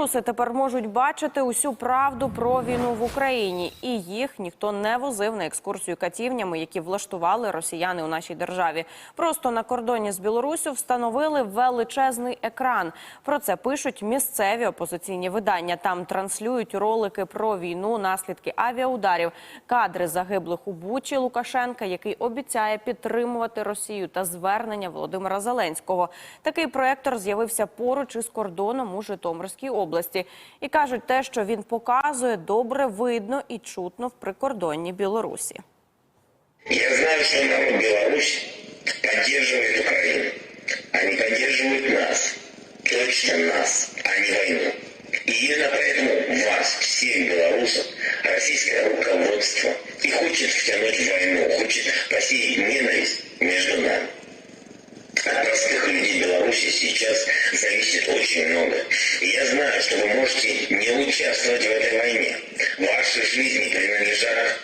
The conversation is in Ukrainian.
Білоруси тепер можуть бачити усю правду про війну в Україні, і їх ніхто не возив на екскурсію катівнями, які влаштували росіяни у нашій державі. Просто на кордоні з Білоруссю встановили величезний екран. Про це пишуть місцеві опозиційні видання. Там транслюють ролики про війну, наслідки авіаударів, кадри загиблих у Бучі Лукашенка, який обіцяє підтримувати Росію та звернення Володимира Зеленського. Такий проектор з'явився поруч із кордоном у Житомирській області. І кажуть, те, що він показує, добре видно і чутно в прикордонні Білорусі. Я знаю, что народ Беларусь поддерживает Украину. Они поддерживают нас. Точно нас, а не войну. И именно поэтому вас, всех белорусов, российское руководство и хочет втянуть в войну, хочет посеять ненависть между нами. От простых людей Беларуси сейчас зависит очень много. Что вы можете не участвовать в этой войне. Ваши жизни принадлежат